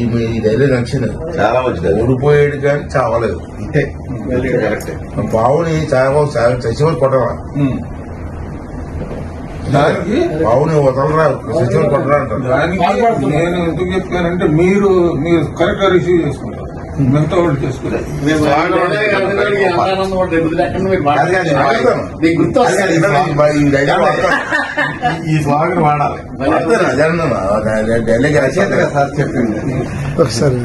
ఈ నచ్చింది చాలా మంచిది. ఓడిపోయాడు కానీ చావలేదు. ఇంతే. కరెక్టే బావుని చావ చచ్చిపోయి కొట్టాలా దానికి బావుని వదలరా? చచ్చిపోయి కొట్టరా అంటారు. దానికి నేను ఎందుకు చెప్పానంటే మీరు మీరు కరెక్ట్గా రిసీవ్ చేసుకుంటారు మిగతా వాళ్ళు ఈ- స్వాగతం వాడాలి డైలాగ్. సార్ చెప్పింది ఒకసారి